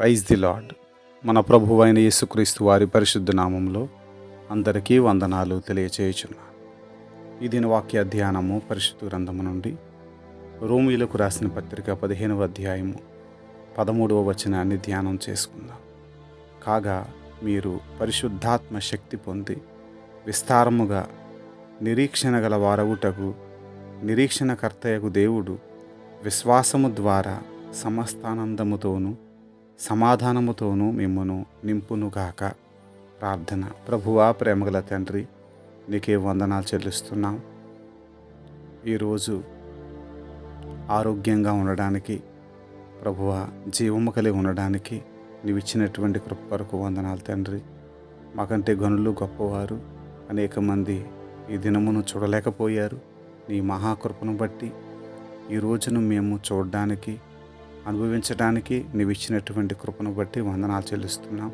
Praise the lord. మన ప్రభువైన యేసుక్రీస్తు వారి పరిశుద్ధ నామంలో అందరికీ వందనాలు తెలియచేయుచున్నాను ఈ దిన వాక్య ధ్యానము పరిశుద్ధ గ్రంథము నుండి రోమిలకు రాసిన పత్రిక పదిహేనవ అధ్యాయము పదమూడవ వచనాన్ని ధ్యానం చేసుకుందాం. కాగా మీరు పరిశుద్ధాత్మ శక్తి పొంది విస్తారముగా నిరీక్షణ గల వారవుటకు నిరీక్షణకర్తయకు దేవుడు విశ్వాసము ద్వారా సమస్తానందముతోనూ సమాధానముతోనూ మిమ్మను నింపునుగాక. ప్రార్థన. ప్రభువా ప్రేమగల తండ్రి నీకే వందనాలు చెల్లిస్తున్నాం. ఈరోజు ఆరోగ్యంగా ఉండడానికి ప్రభువ జీవము కలిగి ఉండడానికి నీవు ఇచ్చినటువంటి కృప కొరకు వందనాలు తండ్రి. మాకంటే గనులు గొప్పవారు అనేక మంది ఈ దినమును చూడలేకపోయారు. నీ మహాకృపను బట్టి ఈ రోజును మేము చూడడానికి అనుభవించడానికి నీవు ఇచ్చినటువంటి కృపను బట్టి వందనాలు చెల్లిస్తున్నాం.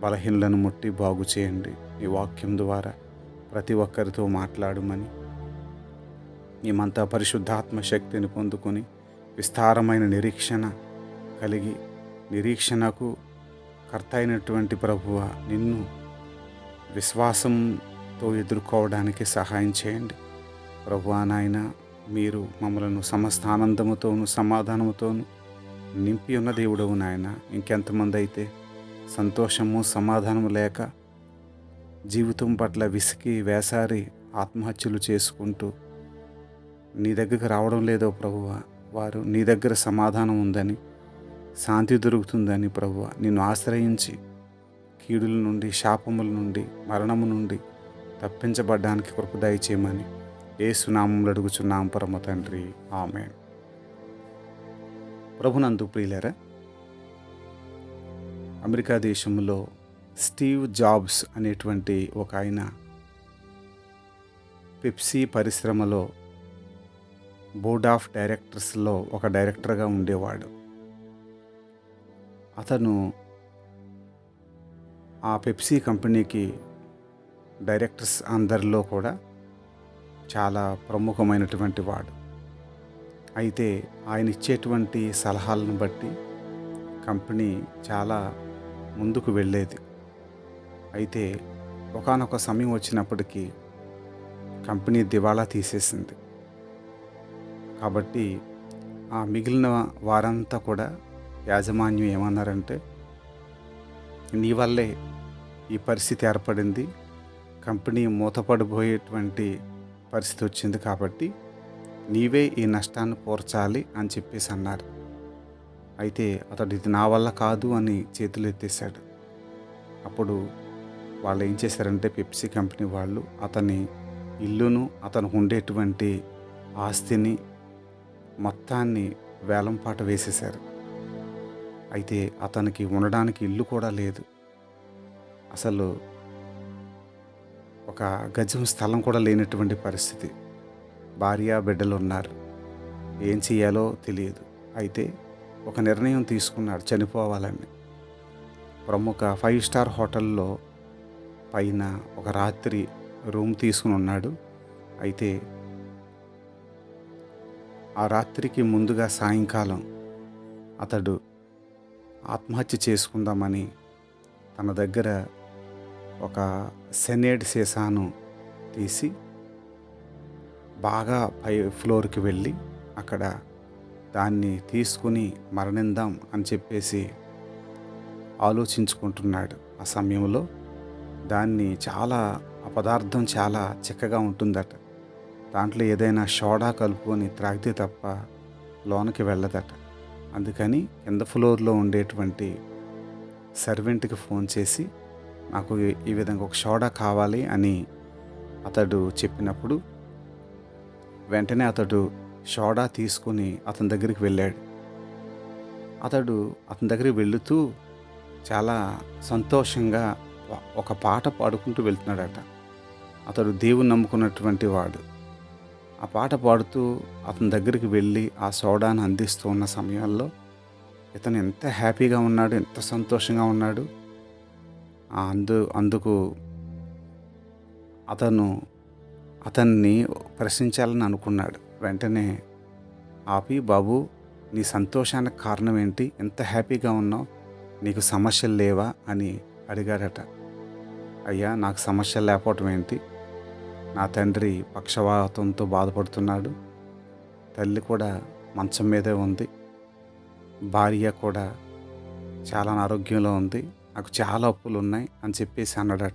బలహీనలను ముట్టి బాగు చేయండి నీ వాక్యం ద్వారా ప్రతి ఒక్కరితో మాట్లాడమని. మేమంతా పరిశుద్ధాత్మ శక్తిని పొందుకొని విస్తారమైన నిరీక్షణ కలిగి నిరీక్షణకు కర్త అయినటువంటి ప్రభువ నిన్ను విశ్వాసంతో ఎదుర్కోవడానికి సహాయం చేయండి. ప్రభువా నాయన మీరు మమ్మలను సమస్త ఆనందముతోనూ సమాధానముతోను నింపి ఉన్న దేవుడవు నాయన. ఇంకెంతమంది అయితే సంతోషము సమాధానము లేక జీవితం పట్ల విసికి వేసారి ఆత్మహత్యలు చేసుకుంటూ నీ దగ్గరికి రావడం లేదో ప్రభువ. వారు నీ దగ్గర సమాధానం ఉందని శాంతి దొరుకుతుందని ప్రభువ. నిన్ను ఆశ్రయించి కీడుల నుండి శాపముల నుండి మరణము నుండి తప్పించబడ్డానికి కృప దయచేయమని ఏ సునామములు అడుగుచున్నాం పరమ తండ్రి. ఆమె ప్రభునందు ప్రియులరా అమెరికా దేశంలో స్టీవ్ జాబ్స్ అనేటువంటి ఒక ఆయన పెప్సీ పరిశ్రమలో బోర్డ్ ఆఫ్ డైరెక్టర్స్లో ఒక డైరెక్టర్గా ఉండేవాడు. అతను ఆ పెప్సీ కంపెనీకి డైరెక్టర్స్ అందరిలో కూడా చాలా ప్రముఖమైనటువంటి వాడు. అయితే ఆయన ఇచ్చేటువంటి సలహాలను బట్టి కంపెనీ చాలా ముందుకు వెళ్ళేది. అయితే ఒకానొక సమయం వచ్చినప్పటికీ కంపెనీ దివాళా తీసేసింది. కాబట్టి ఆ మిగిలిన వారంతా కూడా యాజమాన్యం ఏమన్నారంటే నీ వల్లే ఈ పరిస్థితి ఏర్పడింది. కంపెనీ మూతపడిపోయేటువంటి పరిస్థితి వచ్చింది కాబట్టి నీవే ఈ నష్టాన్ని పోర్చాలి అని చెప్పేసి అన్నారు. అయితే అతడు ఇది నా వల్ల కాదు అని చేతులు ఎత్తేసాడు అప్పుడు వాళ్ళు ఏం చేశారంటే పెప్సీ కంపెనీ వాళ్ళు అతని ఇల్లును అతనికి ఉండేటువంటి ఆస్తిని మొత్తాన్ని వేలంపాట వేసేశారు. అయితే అతనికి ఉండడానికి ఇల్లు కూడా లేదు. అసలు ఒక గజం స్థలం కూడా లేనటువంటి పరిస్థితి. భార్య బిడ్డలు ఉన్నారు ఏం చేయాలో తెలియదు. అయితే ఒక నిర్ణయం తీసుకున్నాడు చనిపోవాలని. ప్రముఖ ఫైవ్ స్టార్ హోటల్లో పైన ఒక రాత్రి రూమ్ తీసుకుని ఉన్నాడు. అయితే ఆ రాత్రికి ముందుగా సాయంకాలం అతడు ఆత్మహత్య చేసుకుందామని తన దగ్గర ఒక సెనేడ్ సీసాను తీసి బాగా పై ఫ్లోర్కి వెళ్ళి అక్కడ దాన్ని తీసుకుని మరణిందాం అని చెప్పేసి ఆలోచించుకుంటున్నాడు. ఆ సమయంలో దాన్ని చాలా ఆ పదార్థం చాలా చిక్కగా ఉంటుందట. దాంట్లో ఏదైనా సోడా కలుపుకొని త్రాగితే తప్ప లోనకి వెళ్ళదట. అందుకని కింద ఫ్లోర్లో ఉండేటువంటి సర్వెంట్కి ఫోన్ చేసి నాకు ఈ- విధంగా ఒక సోడా కావాలి అని అతడు చెప్పినప్పుడు వెంటనే అతడు సోడా తీసుకుని అతని దగ్గరికి వెళ్ళాడు. అతడు అతని దగ్గరికి వెళుతూ చాలా సంతోషంగా ఒక- పాట పాడుకుంటూ వెళ్తున్నాడట. అతడు దేవుని నమ్ముకున్నటువంటి వాడు. ఆ పాట పాడుతూ అతని దగ్గరికి వెళ్ళి ఆ సోడాను అందిస్తూ ఉన్న సమయాల్లో ఇతను ఎంత హ్యాపీగా ఉన్నాడు ఎంత సంతోషంగా ఉన్నాడు. ఆ అందు అందుకు అతను అతన్ని ప్రశ్నించాలని అనుకున్నాడు. వెంటనే ఆపి బాబు నీ సంతోషానికి కారణం ఏంటి? ఎంత హ్యాపీగా ఉన్నావు? నీకు సమస్యలు లేవా? అని అడిగాడట. అయ్యా నాకు సమస్యలు లేకపోవటం ఏంటి? నా తండ్రి పక్షవాతంతో బాధపడుతున్నాడు. తల్లి కూడా మంచం మీదే ఉంది. భార్య కూడా చాలా అనారోగ్యంలో ఉంది. నాకు చాలా అప్పులు ఉన్నాయి అని చెప్పేసి అన్నాడట.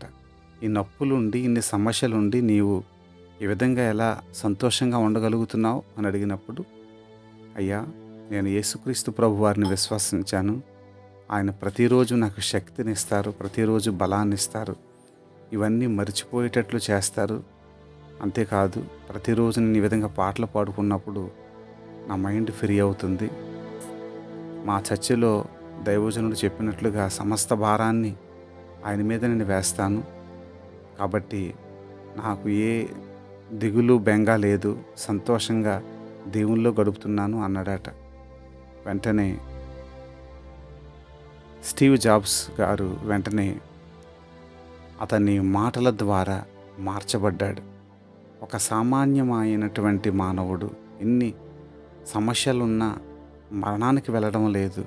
ఈ నొప్పులుండి ఇన్ని సమస్యలుండి నీవు ఈ విధంగా ఎలా సంతోషంగా ఉండగలుగుతున్నావు అని అడిగినప్పుడు అయ్యా నేను యేసుక్రీస్తు ప్రభు వారిని విశ్వసించాను. ఆయన ప్రతిరోజు నాకు శక్తిని ఇస్తారు ప్రతిరోజు బలాన్ని ఇస్తారు. ఇవన్నీ మర్చిపోయేటట్లు చేస్తారు. అంతేకాదు ప్రతిరోజు నేను ఈ విధంగా పాటలు పాడుకున్నప్పుడు నా మైండ్ ఫ్రీ అవుతుంది. మా చర్చిలో దైవజనుడు చెప్పినట్లుగా సమస్త భారాన్ని ఆయన మీద నేను వేస్తాను. కాబట్టి నాకు ఏ దిగులు బెంగ లేదు సంతోషంగా దేవుల్లో గడుపుతున్నాను అన్నాడట. వెంటనే స్టీవ్ జాబ్స్ గారు వెంటనే అతని మాటల ద్వారా మార్చబడ్డాడు. ఒక సామాన్యమైనటువంటి మానవుడు ఇన్ని సమస్యలున్నా మరణానికి వెళ్ళడం లేదు.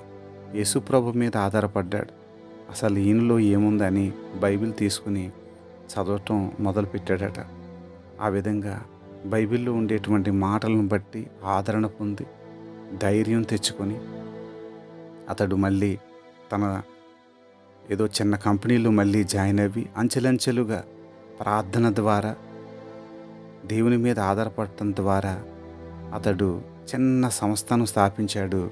యేసుప్రభు మీద ఆధారపడ్డాడు. అసలు ఈయనలో ఏముందని బైబిల్ తీసుకుని చదవటం మొదలుపెట్టాడట. ఆ విధంగా బైబిల్లో ఉండేటువంటి మాటలను బట్టి ఆదరణ పొంది ధైర్యం తెచ్చుకొని అతడు మళ్ళీ తన ఏదో చిన్న కంపెనీలు మళ్ళీ జాయిన్ అయ్యి అంచెలంచెలుగా ప్రార్థన ద్వారా దేవుని మీద ఆధారపడటం ద్వారా అతడు చిన్న సంస్థను స్థాపించాడు.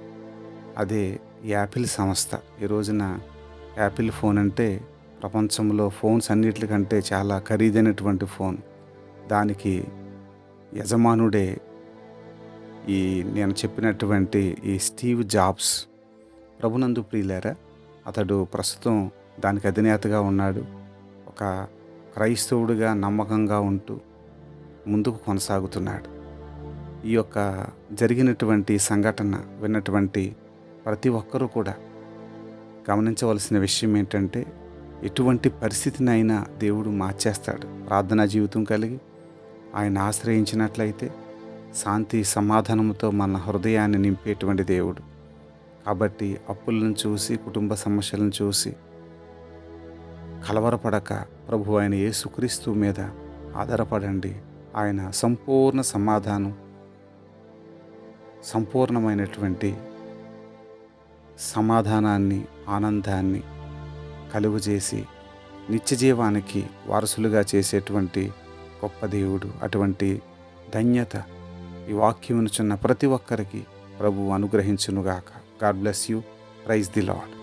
అదే యాపిల్ సంస్థ. ఈ రోజున యాపిల్ ఫోన్ అంటే ప్రపంచంలో ఫోన్స్ అన్నిటికంటే చాలా ఖరీదైనటువంటి ఫోన్. దానికి యజమానుడే ఈ నేను చెప్పినటువంటి ఈ స్టీవ్ జాబ్స్ ప్రభునందు ప్రియులారా అతడు ప్రస్తుతం దానికి అధినేతగా ఉన్నాడు. ఒక క్రైస్తవుడిగా నమ్మకంగా ఉంటూ ముందుకు కొనసాగుతున్నాడు. ఈ యొక్క జరిగినటువంటి సంఘటన విన్నటువంటి ప్రతి ఒక్కరూ కూడా గమనించవలసిన విషయం ఏంటంటే ఎటువంటి పరిస్థితినైనా దేవుడు మార్చేస్తాడు. ప్రార్థనా జీవితం కలిగి ఆయన ఆశ్రయించినట్లయితే శాంతి సమాధానంతో మన హృదయాన్ని నింపేటువంటి దేవుడు. కాబట్టి అప్పులను చూసి కుటుంబ సమస్యలను చూసి కలవరపడక ప్రభు ఆయన యేసుక్రీస్తు మీద ఆధారపడండి. ఆయన సంపూర్ణ సమాధానం సంపూర్ణమైనటువంటి సమాధానాన్ని ఆనందాన్ని కలుగజేసి నిత్యజీవానికి వారసులుగా చేసేటువంటి గొప్ప దేవుడు అటువంటి ధన్యత ఈ వాక్యమును చిన్న ప్రతి ఒక్కరికి ప్రభు అనుగ్రహించునుగాక. God bless you praise the Lord